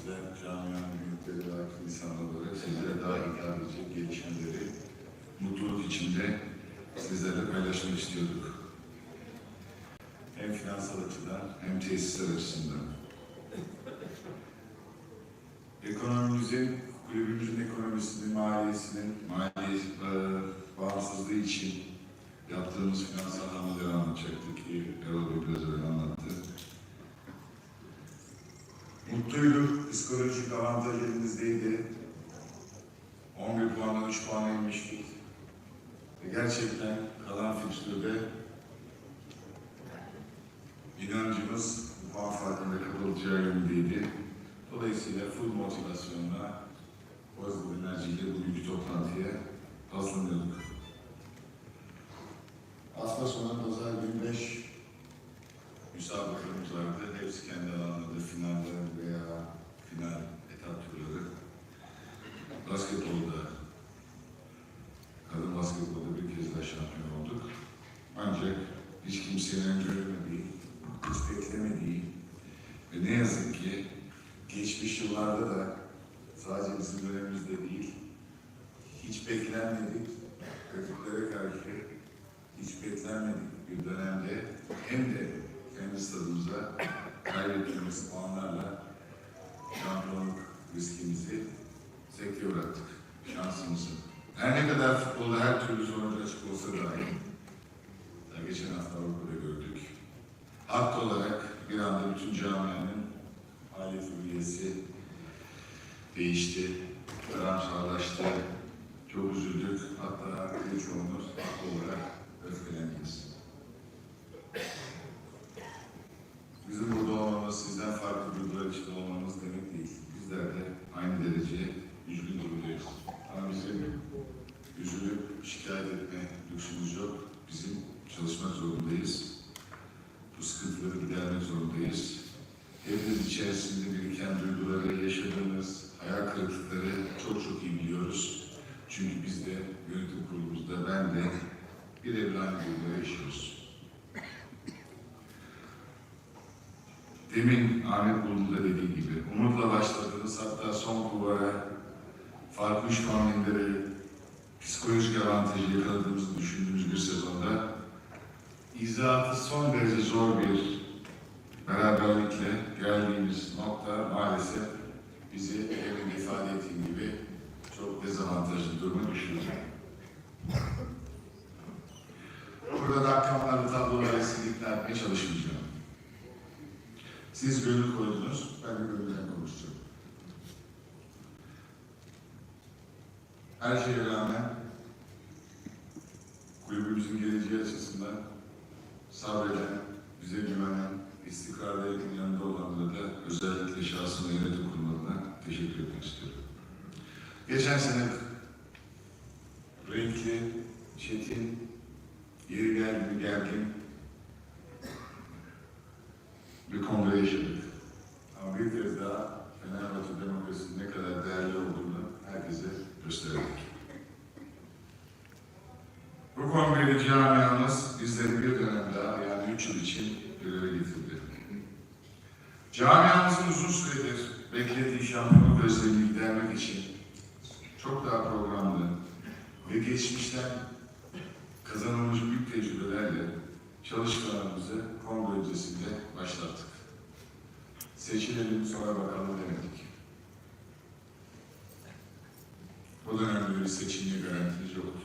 bizler camianın büyükleri ve akıl insanlar olarak sizlere daha hitap edecek gelişmeleri mutluluk içinde sizlerle paylaşmak istiyorduk. Hem finansal açıdan hem tesisler açısından. Ekonomimizin, kulübümüzün ekonomisinin, maliyesinin, mali e, bağımsızlığı için yaptığımız finansal hamleleri anlatacaktık ki Erol Bey biraz evvel anlattı. Mutluyduk, psikolojik avantaj elimizdeydi. 11 puandan 3 puan inmiştik. Ve gerçekten kalan fikstürde inancımız puan farkında kapılacağı yönündeydi. Dolayısıyla full motivasyonla, pozitif enerjiyle bugünkü toplantıya hazırlanıyorduk. Hafta sonu pazar günü 5 müsabakalarımız vardı. Hepsi kendi alanlarında finaller veya final etap turları. Basketbolda, kadın basketbolda bir kez daha şampiyon olduk. Ancak hiç kimsenin öngörmediği, hiç beklemediği ve ne yazık ki geçmiş yıllarda da sadece bizim dönemimizde değil, hiç beklenmedik rakiplere karşı hiç beklenmedik bir dönemde hem de kendi stadımıza kaybettiğimiz puanlarla şampiyonluk riskimizi sekteye bıraktık. Şansımızı. Her ne kadar futbolda her türlü sonuç açık olsa dahi, daha geçen hafta Avrupa'da gördük. Haklı olarak bir anda bütün camianın alet üyesi değişti, karamsarlaştı, çok üzüldük. Hatta birçoğumuz haklı olarak öfkelendiniz. Bizim burada olmamız, sizden farklı duygular içinde olmamız demek değil. Bizler de aynı derece üzgün durumdayız. Ama bizim üzülüp şikayet etme lüksümüz yok. Bizim çalışmak zorundayız. Bu sıkıntıları gidermek zorundayız. Hepimiz içerisinde biriken duyguları, yaşadığımız hayal kırıklıkları çok çok iyi biliyoruz. Çünkü biz de yönetim kurulumuzda ben de bir evren duyguları yaşıyoruz. Demin Ahmet Bulut'un da dediği gibi umutla başladığınız hatta son kulvara farklı üç puan indirerek psikolojik avantajı yakaladığımızı düşündüğümüz bir sezonda izahatı son derece zor bir beraberlikle geldiğimiz nokta maalesef bizi demin ifade ettiğim gibi çok dezavantajlı duruma düşürdü. Burada rakamlarla ikna etmeye çalışmayacağım. Siz gönül koydunuz, ben de gönülden konuşacağım. Her şeye rağmen kulübümüzün geleceği açısından sabreden, bize güvenen, istikrarlı yanında olanlara da özellikle şahsına yönetim kuruluna teşekkür etmek istiyorum. Geçen sene renkli, çetin, yeri geldi gergin bir kongre yaşadık. Ama bir kez daha Fenerbahçe demokrasinin ne kadar değerli olduğunu herkese gösterdik. Bu kongrede camiamız bizleri bir dönem daha yani üç yıl için bir araya getirdi. Camiamızın uzun süredir beklediği şampiyonluk özlemini gidermek için çok daha programlı ve geçmişten kazanılmış büyük tecrübelerle çalışmalarımızı kongre öncesinde başlattık. Seçilelim sonra bakalım demedik. O dönemde bir seçimli garantimiz yoktu.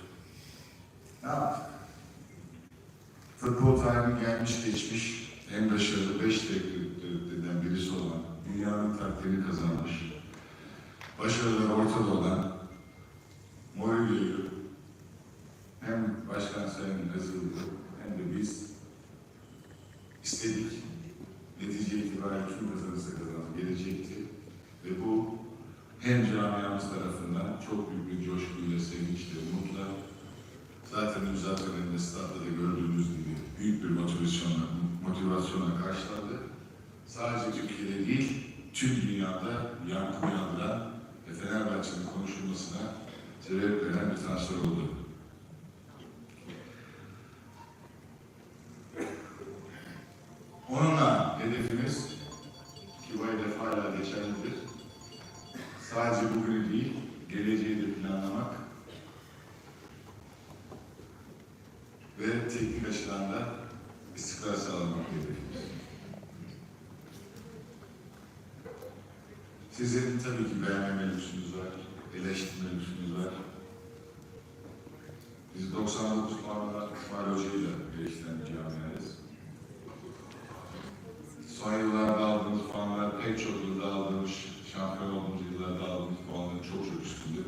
Ne yaptık? Futbol tarihi gelmiş geçmiş en başarılı beş tekniklerden birisi olan, dünyanın takdirini kazanmış, başarıları ortada olan Mourinho'yu hem Başkan Sayın Özgürlü hem de biz istedik. Netice itibariyle kim kazanırsa kazanır gelecekti. Ve bu hem camiamız tarafından çok büyük bir coşkuyla, sevinçle, umutla zaten imza töreninde statta da gördüğünüz gibi büyük bir motivasyonla, motivasyonla karşılandı. Sadece Türkiye'de değil, tüm dünyada yankı uyandıran ve Fenerbahçe'nin konuşulmasına sebep veren bir transfer oldu.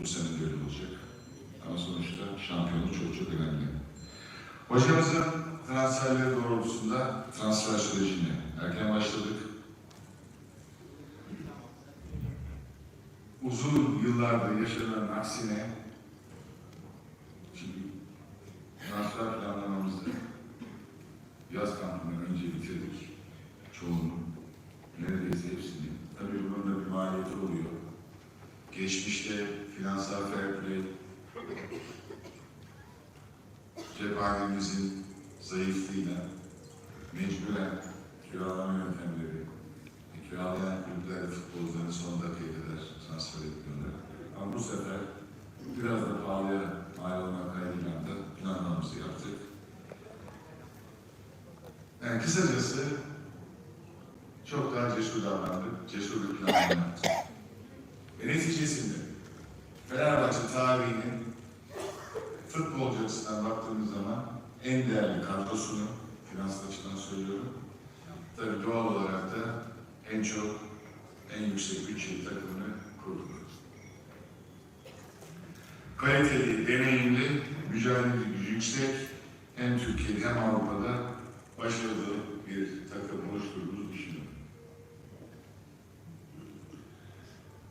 Bu sene de öyle olacak. Ama sonuçta şampiyonluk çok çok önemli. Hocamızın transferleri doğrultusunda transfer sürecine erken başladık. Uzun yıllardır yaşanan aksine şimdi transfer planlamamızı yaz kampından önce bitirdik. Çoğunu, neredeyse hepsini. Tabii bunun da bir maliyeti oluyor. Geçmişte finansal fair play, cephanemizin zayıflığıyla mecburen kiralama yöntemleri, kiralayan kulüpler de futbolcularını son dakikaya transfer etmiyorlar. Ama bu sefer biraz da pahalıya mal olmak kaydıyla da planlamamızı yaptık. Yani kısacası çok daha cesur davrandık, cesur bir planlama yaptık. Ve neticesinde Fenerbahçe tarihinin futbolcu açısından baktığımız zaman en değerli kadrosunu, finansal açıdan söylüyorum, tabii doğal olarak da en çok, en yüksek bütçeli takımını kurduk. Kaliteli, deneyimli, mücadele gücü yüksek, hem Türkiye'de hem Avrupa'da başarılı bir takım oluşturduğumuzu düşünüyorum.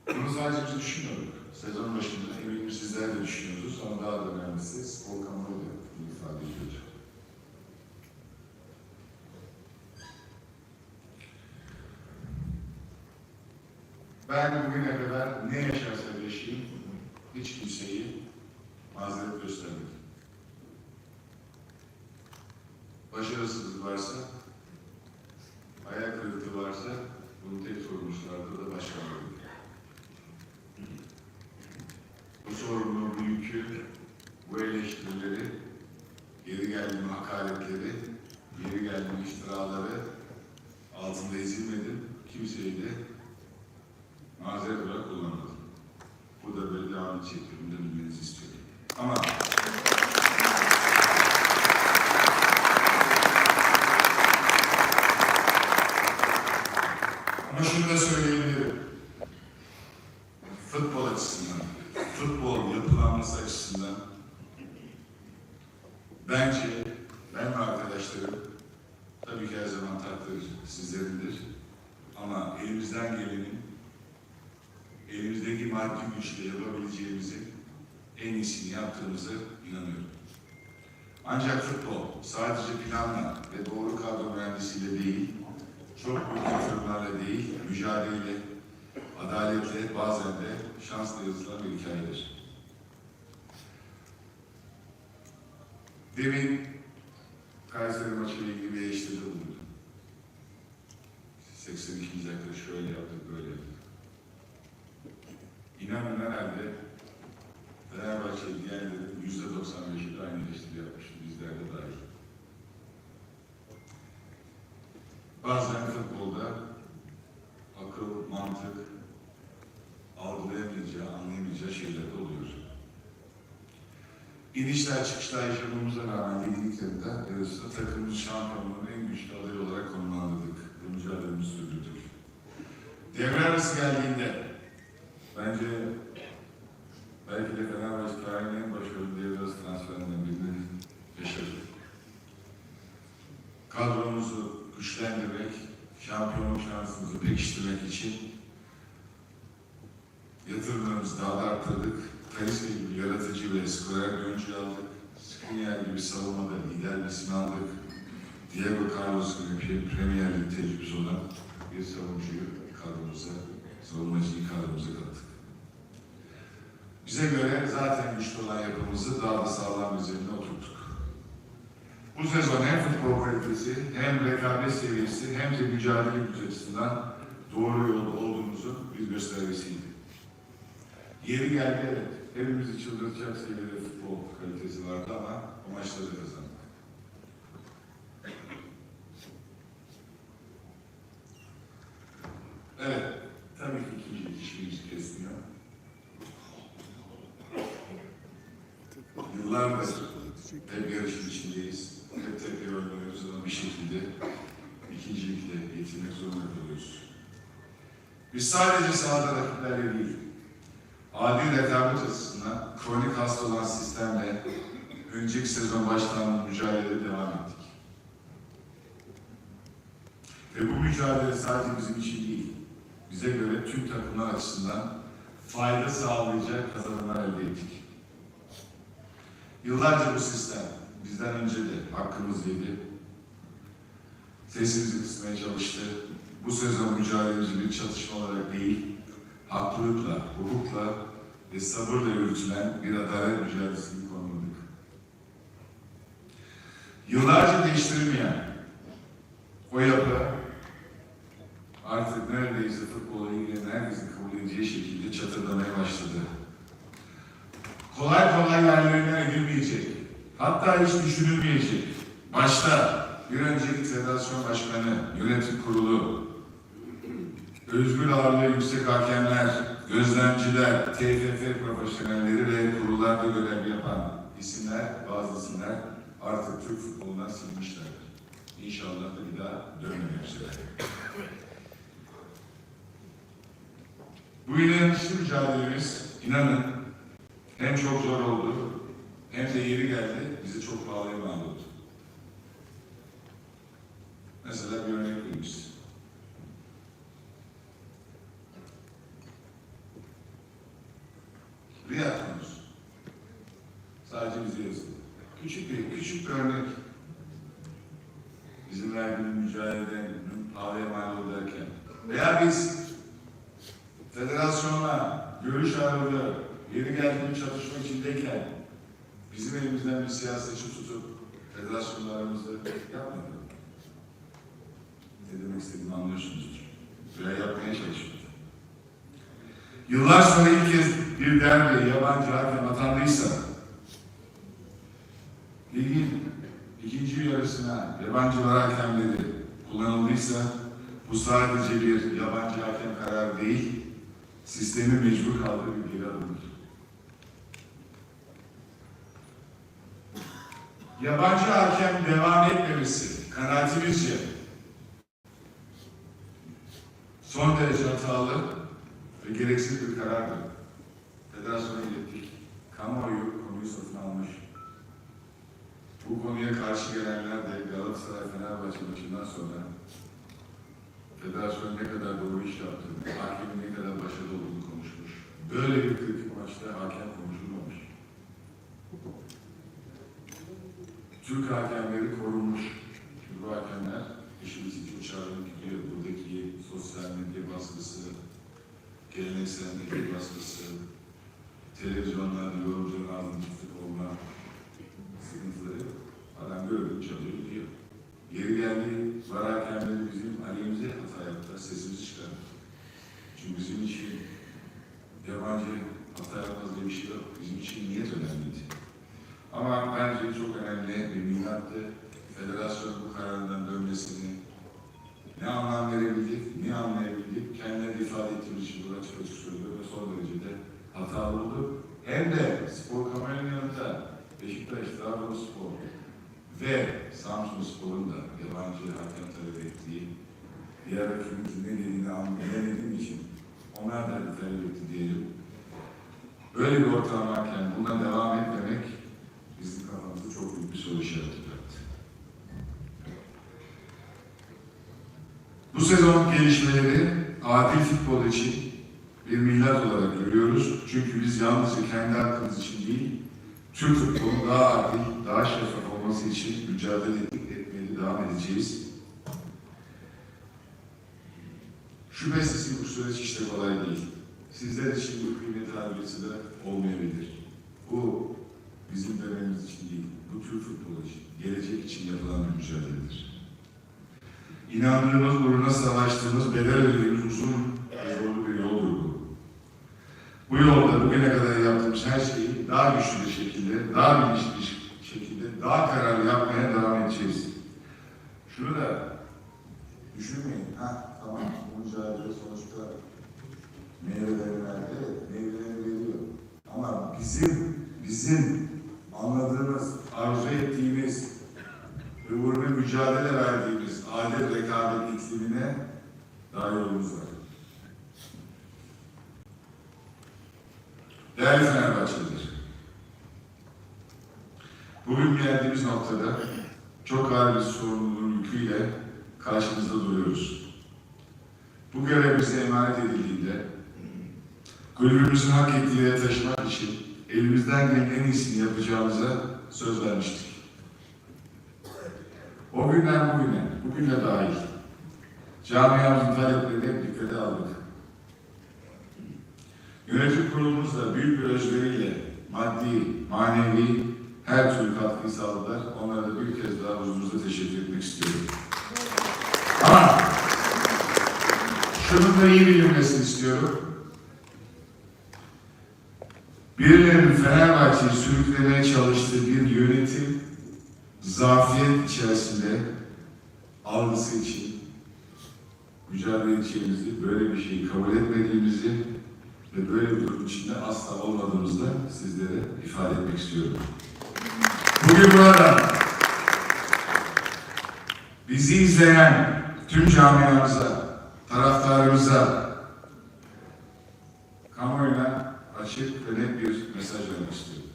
Bunu sadece biz düşünmüyorduk. Sezon başında eminim düşünüyorsunuz ama daha da önemlisi spor kamuoyu da ifade ediyor. Ben bugüne kadar ne yaşarsam yaşayayım hiç kimseyi mazeret göstermedim. Başarısızlık varsa, ayak kırıklığı varsa bunun tek sorumlusu vardır da başkanlığı. Bu sorumluluğu, bu yükü, bu eleştirileri, geri geldiğim hakaretleri, geri geldiğim iftiraları altında ezilmedim. Kimseyi de mazeret olarak kullanmadım. Bu da böyle devam edecektir. Bunu da bilmenizi istiyorum. Ama Ama şunu da söyleyebilirim. Futbol açısından, futbol yapılanması açısından bence ben ve arkadaşlarım tabii ki her zaman takdir sizlerindir. Ama elimizden gelenin elimizdeki maddi güçle yapabileceğimizin en iyisini yaptığımızı inanıyorum. Ancak futbol sadece planla ve doğru kadro mühendisiyle değil, çok büyük yatırımlarla değil, mücadeleyle, adaletle, bazen de şansla yazılan bir hikayedir. Demin Kayseri maçıyla ilgili bir eleştiride bulundum. 82. dakika şöyle yaptık, böyle yaptık. İnanın herhalde Fenerbahçe diğerlerin yüzde 95'i de aynı eleştiri yapmış, bizler de dahil. Bazen futbolda akıl, mantık algılayamayacağı, anlayamayacağı şeyler oluyor. İnişler çıkışlar yaşamamıza rağmen yeniliklerinde arasında takımımız şampiyonluğun en güçlü adayı olarak konumlandırdık. Bu mücadelemizi sürdürdük. Devre arası geldiğinde bence belki de Fenerbahçe tarihinin en başarılı devre arası transferinden birini yaşadık. Kadromuzu güçlendirmek, şampiyonluk şansımızı pekiştirmek için yatırımlarımızı daha da arttırdık. Talisca gibi yaratıcı ve skorer oyuncu aldık. Skriniar gibi savunmada lider isim aldık. Diego Carlos gibi Premier Lig tecrübesi olan bir savuncuyu kadromuza, savunmacıyı kadromuza kattık. Bize göre zaten güçlü olan yapımızı daha da sağlam bir zemine oturttuk. Bu sezon hem futbol kalitesi, hem rekabet seviyesi, hem de mücadele gücü açısından doğru yolda olduğumuzun bir göstergesiydi. Yeri geldi evet. Hepimizi çıldırtacak seviyede futbol kalitesi vardı ama o maçları kazandık. Evet, tabii ki ikinci hiçbirimizi kesmiyor. Yıllardır hep yarışın içindeyiz. Hep tekrar oynuyoruz ama bir şekilde ikincilikle yetinmek zorunda kalıyoruz. Biz sadece sahada rakiplerle değil, adil rekabet açısından kronik hasta olan sistemle önceki sezon başlanan mücadeleye devam ettik. Ve bu mücadele sadece bizim için değil, bize göre tüm takımlar açısından fayda sağlayacak kazanımlar elde ettik. Yıllarca bu sistem bizden önce de hakkımız yedi. Sesimizi kısmaya çalıştı. Bu sezon mücadelemizi bir haklılıkla, hukukla ve sabırla yürütülen bir adalet mücadelesini konumladık. Yıllarca değiştirilmeyen o yapı artık neredeyse futbola ilgilenen herkesin kabul edeceği şekilde çatırdamaya başladı. Kolay kolay yerlerine edilmeyecek. Hatta hiç düşünülmeyecek. Başta bir önceki federasyon başkanı, yönetim kurulu, özgür ağırlığı yüksek hakemler, gözlemciler, TFF profesyonelleri ve kurullarda görev yapan isimler, bazı isimler artık Türk futbolundan silmişlerdir. İnşallah da bir daha dönmemek üzere. Bu inançlı mücadelemiz, inanın hem çok zor oldu, hem de yeri geldi, bizi çok pahalıya mal oldu. Mesela bir örnek vereyim size. Riyad konusu. Sadece bize yazılı. Küçük bir, küçük bir örnek. Bizim verdiğimiz mücadelenin pahalıya mal oldu derken. Veya biz federasyonla görüş ayrılığı, yeri geldiğinde çatışma içindeyken bizim elimizden bir siyasetçi tutup federasyonlarımızı yapmadı. Ne demek istediğimi anlıyorsunuzdur. Veya yapmaya çalışmadı. Yıllar sonra ilk kez bir derbi yabancı hakem atandıysa ligin ikinci yarısına yabancılar hakemleri kullanıldıysa bu sadece bir yabancı hakem kararı değil, sistemi mecbur kaldığı bir geri adımdır. Yabancı hakem devam etmemesi kanaatimizce son derece hatalı ve gereksiz bir karardır. Federasyona ilettik. Kamuoyu konuyu satın almış. Bu konuya karşı gelenler de Galatasaray Fenerbahçe maçından sonra federasyon ne kadar doğru iş yaptığını, hakemin ne kadar başarılı olduğunu konuşmuş. Böyle bir kritik maçta hakem Türk hakemleri korunmuş. Çünkü bu hakemler işimiz için çağrılıp gidiyor. Buradaki sosyal medya baskısı, geleneksel medya baskısı, televizyonlarda yorumcunun ağzını olma sıkıntıları adam gördüğü çalıyor gidiyor. Yeri geldi, var hakemleri bizim aleyhimize hata yaptılar, sesimizi çıkardı. Çünkü bizim için yabancı hata yapmaz diye bir şey yok. Bizim için niyet önemliydi. Ama bence çok önemli minattı. Federasyon bu kararından dönmesini ne anlam verebildik, ne anlayabildik, kendileri ifade ettiğimiz için burada açık açık söylüyor ve son derecede hatalı oldu. Hem de spor kamuoyunun yanında Beşiktaş, Trabzonspor ve Samsun Spor'un da yabancı hakem talep ettiği, diğer rakibimizin ne dediğini anlayamadığım için onlar da talep etti diyelim. Böyle bir ortam varken bundan devam etmemek bizim kafamızda çok büyük bir soru işareti Bu sezon gelişmeleri adil futbol için bir milat olarak görüyoruz. Çünkü biz yalnızca kendi hakkımız için değil, Türk futbolunun daha adil, daha şeffaf olması için mücadele etmeye devam edeceğiz. Şüphesiz ki bu süreç işte kolay değil. Sizler için bu kıymet harbiyesi de olmayabilir. Bu bizim dönemimiz için değil, bu Türk futbolu için, gelecek için yapılan bir mücadeledir. İnandığımız, uğruna savaştığımız, bedel ödediğimiz uzun zorlu bir yoldur bu. Bu yolda bugüne kadar yaptığımız her şeyi daha güçlü bir şekilde, daha bilinçli bir şekilde, daha kararlı yapmaya devam edeceğiz. Şunu da düşünmeyin. Ha tamam bu mücadele sonuçta meyveleri verdi. Evet, meyveleri veriyor. Ama bizim, bizim anladığımız, arzu ettiğimiz uğruna mücadele verdiğimiz adil rekabet iklimine daha yolumuz var. Değerli Fenerbahçeliler, bugün geldiğimiz noktada çok ağır bir sorumluluğun yüküyle karşınızda duruyoruz. Bu görev bize emanet edildiğinde kulübümüzün hak ettiği yere taşımak için elimizden gelen en iyisini yapacağımıza söz vermiştik. O günden bugüne, bugüne dahil camiamızın taleplerini hep dikkate aldık. Yönetim kurulumuzla büyük bir özveriyle maddi, manevi her türlü katkıyı sağladılar. Onlara da bir kez daha huzurunuzda teşekkür etmek istiyorum. Ama şunun da iyi bilinmesini istiyorum. Birilerinin Fenerbahçe'yi sürüklemeye çalıştığı bir yönetim zafiyet içerisinde algısı için mücadele edeceğimizi, böyle bir şeyi kabul etmediğimizi ve böyle bir durum içinde asla olmadığımızı da sizlere ifade etmek istiyorum. Bugün burada bizi izleyen tüm camiamıza, taraftarımıza, kamuoyuna açık ve net bir mesaj vermek istiyorum.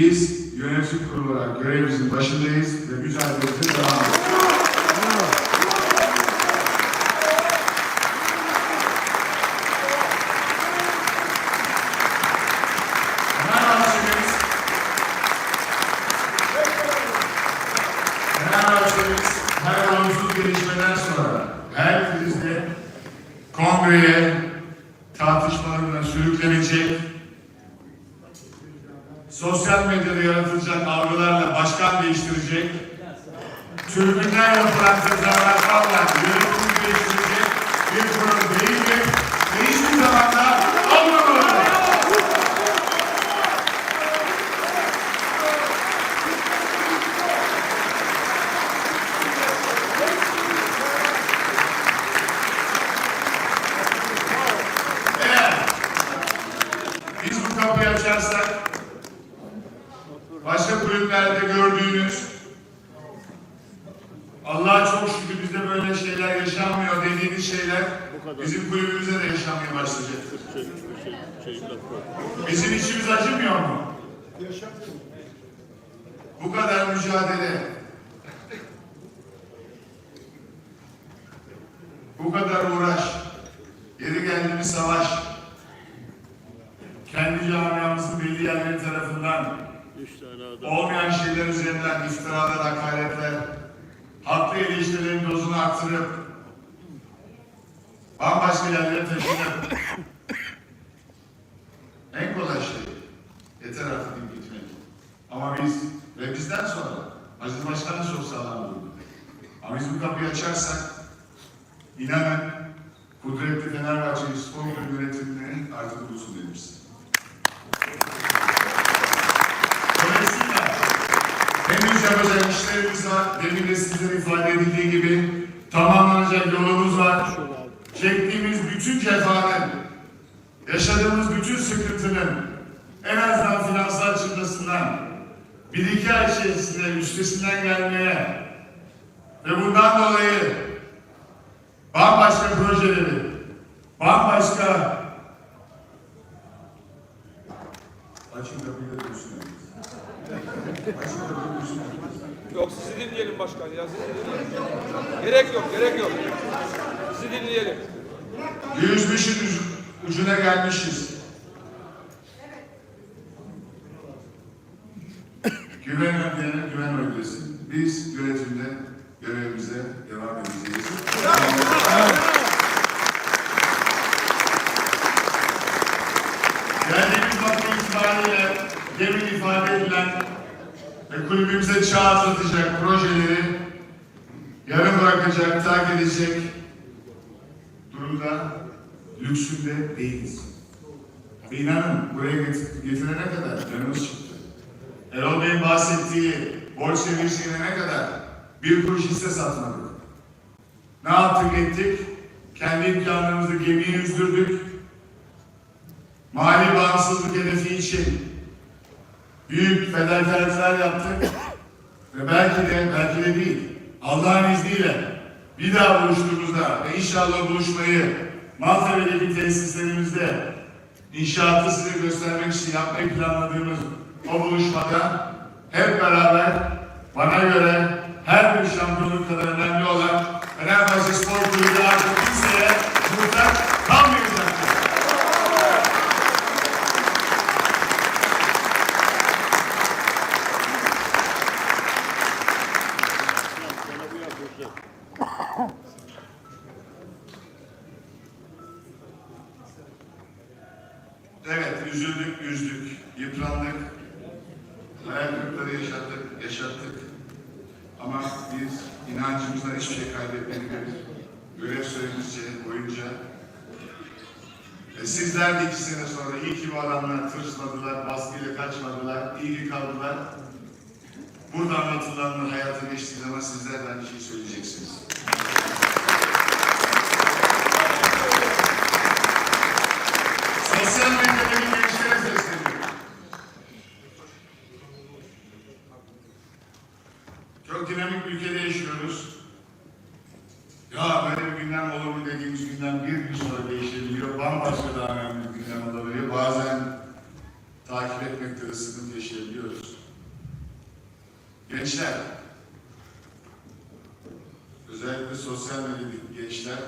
Biz yönetim kurulu olarak görevimizin başındayız ve mücadelemize devam ediyoruz. Gelişmeden sonra her krizde kongreye başkan değiştirecek, tribünden yapılan tezahüratlarla yönetimi değiştirecek bir kurum değildir ve hiçbir zaman da olmamalıdır. Eğer biz bu kapıyı açarsak başka kulüplerde gördüğünüz Allah'a çok şükür bizde böyle şeyler yaşanmıyor dediğiniz şeyler bizim kulübümüzde de yaşanmaya başlayacak. Bizim içimiz acımıyor mu? Bu kadar mücadele, bu kadar uğraş, yeri geldi bir savaş, kendi camiamızın belli yerleri tarafından olmayan şeyler üzerinden iftiralar, hakaretler, haklı eleştirilerin dozunu arttırıp bambaşka yerlere taşınıp en kolay şey yeter artık gitmek. Ama biz ve bizden sonra Aziz Başkan da çok sağlam durdu. Ama biz bu kapıyı açarsak inanın kudretli Fenerbahçe Spor yönetimini artık ulusal denirsin. Dolayısıyla henüz yapacak var. Demin de sizlere ifade edildiği gibi tamamlanacak yolumuz var. Çektiğimiz bütün cefanın, yaşadığımız bütün sıkıntının en azından finansal çıkmasından bir iki ay içerisinde üstesinden gelmeye ve bundan dolayı bambaşka projeleri, bambaşka açın kapıyı düşünün. Açın kapıyı düşünün. Yok sizi dinleyelim başkan ya sizi dinleyelim. Gerek yok gerek yok. Sizi dinleyelim. Yüzmüşün ucu- ucuna gelmişiz. güven ödeyene güven ödesin. Biz yönetimde görevimize devam edeceğiz. Geldiğimiz nokta itibariyle demin ifade edilen ve kulübümüze çağ atlatacak projeleri yarım bırakacak, terk edecek durumda lüksünde değiliz. Ve inanın buraya get- getirene kadar canımız çıktı. Erol Bey'in bahsettiği borç seviyesine ne kadar bir kuruş hisse satmadık. Ne yaptık ettik? Kendi imkanlarımızı gemiyi üzdürdük. Mali bağımsızlık hedefi için büyük fedakarlıklar yaptık. Ve belki de, belki de değil, Allah'ın izniyle bir daha buluştuğumuzda ve inşallah buluşmayı Maltepe'deki tesislerimizde inşaatı size göstermek için yapmayı planladığımız o buluşmada hep beraber bana göre her bir şampiyonluk kadar önemli olan Fenerbahçe Spor Kulübü artık kimseye muhtaç kalmayacaktır. Evet, üzüldük, üzdük, yıprandık, hayal kırıkları yaşattık, yaşattık. Ama biz inancımızdan hiçbir şey kaybetmedik. Görev süremizce boyunca. E, sizler de iki sene sonra iyi ki bu adamlar tırsmadılar, baskıyla kaçmadılar, iyi ki kaldılar. Burada anlatılanlar hayata geçtiği zaman sizler de aynı şeyi söyleyeceksiniz. Çok dinamik bir ülkede yaşıyoruz. Ya böyle bir gündem olur mu dediğimiz gündem bir gün sonra değişebiliyor. Bambaşka daha önemli bir gündem olabiliyor. Bazen takip etmekte de sıkıntı yaşayabiliyoruz. Gençler, özellikle sosyal medyadaki gençler,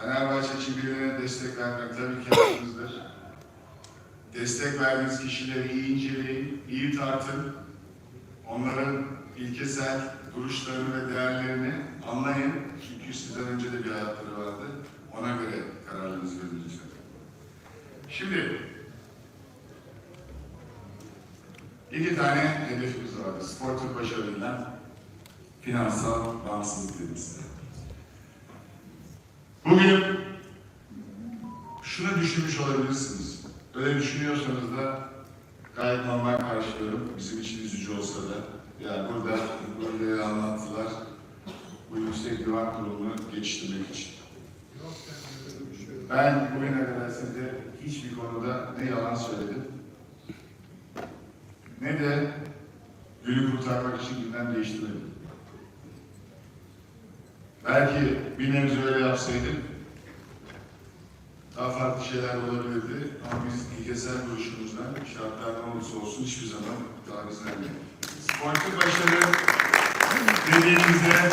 Fenerbahçe için birilerine destek vermek tabii ki hakkınızdır. Destek verdiğiniz kişileri iyi inceleyin, iyi tartın. Onların ilkesel duruşlarını ve değerlerini anlayın. Çünkü sizden önce de bir hayatları vardı. Ona göre kararınızı verin lütfen. Şimdi iki tane hedefimiz vardı. Sportif başarıyla finansal bağımsızlık dedim size. Bugün şunu düşünmüş olabilirsiniz. Öyle düşünüyorsanız da gayet normal karşılıyorum. Bizim da. Yani burada bu videoyu anlattılar. Bu yüksek divan kurulunu geçiştirmek için. Ben bugüne kadar size hiçbir konuda ne yalan söyledim ne de günü kurtarmak için gündem değiştirmedim. Belki bir nebze öyle yapsaydık daha farklı şeyler olabilirdi ama biz ilkesel duruşumuzdan şartlar ne olursa olsun hiçbir zaman taviz vermedik. Sportif başarı dediğimizde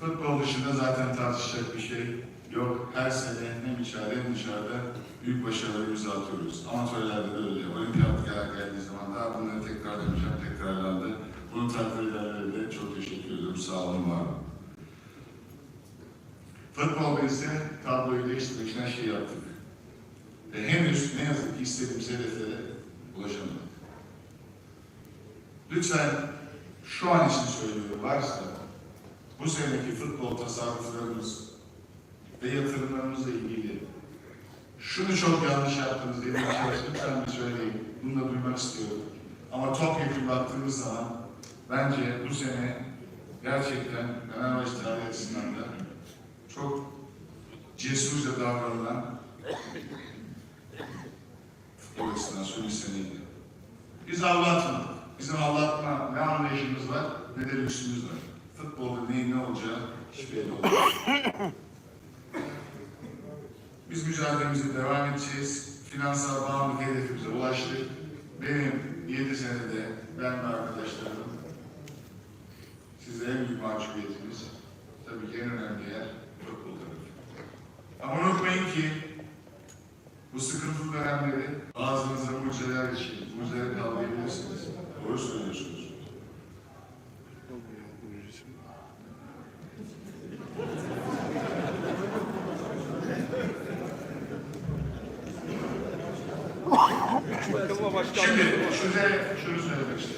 futbol dışında zaten tartışacak bir şey yok. Her sene hem içeride hem dışarıda büyük başarıları imza atıyoruz. Amatörlerde de öyle. Olimpiyatlara geldiği zaman daha bunları tekrar edeceğim, tekrarlandı. Bunu takdir edenlere de çok teşekkür ediyorum. Sağ olun, var olun. Futbolda ise tabloyu değiştirmek için her şeyi yaptık. Ve henüz ne yazık ki istediğimiz hedeflere ulaşamadık. Lütfen şu an için söylüyorum varsa bu seneki futbol tasarruflarımız ve yatırımlarımızla ilgili şunu çok yanlış yaptınız dediğim şey lütfen bir söyleyin. Bunu da duymak istiyorum. Ama topyekun baktığımız zaman bence bu sene gerçekten Fenerbahçe tarihi açısından da çok cesurca davranılan futbol açısından son bir seneydi. Biz avlatmadık. Bizim avlatma ne anlayışımız var ne de lüksümüz var. Futbolda neyin ne olacağı hiç belli olmaz. Biz mücadelemize devam edeceğiz. Finansal bağımlılık hedefimize ulaştık. Benim 7 senede ben ve arkadaşlarım size en büyük mahcubiyetimiz tabii ki en önemli yer futbol tarafı. Ama unutmayın ki bu sıkıntılı dönemleri bazınıza mucizeler için, mucizeler kavlayabilirsiniz. Doğru söylüyorsunuz. Şimdi size şunu söylemek istiyorum.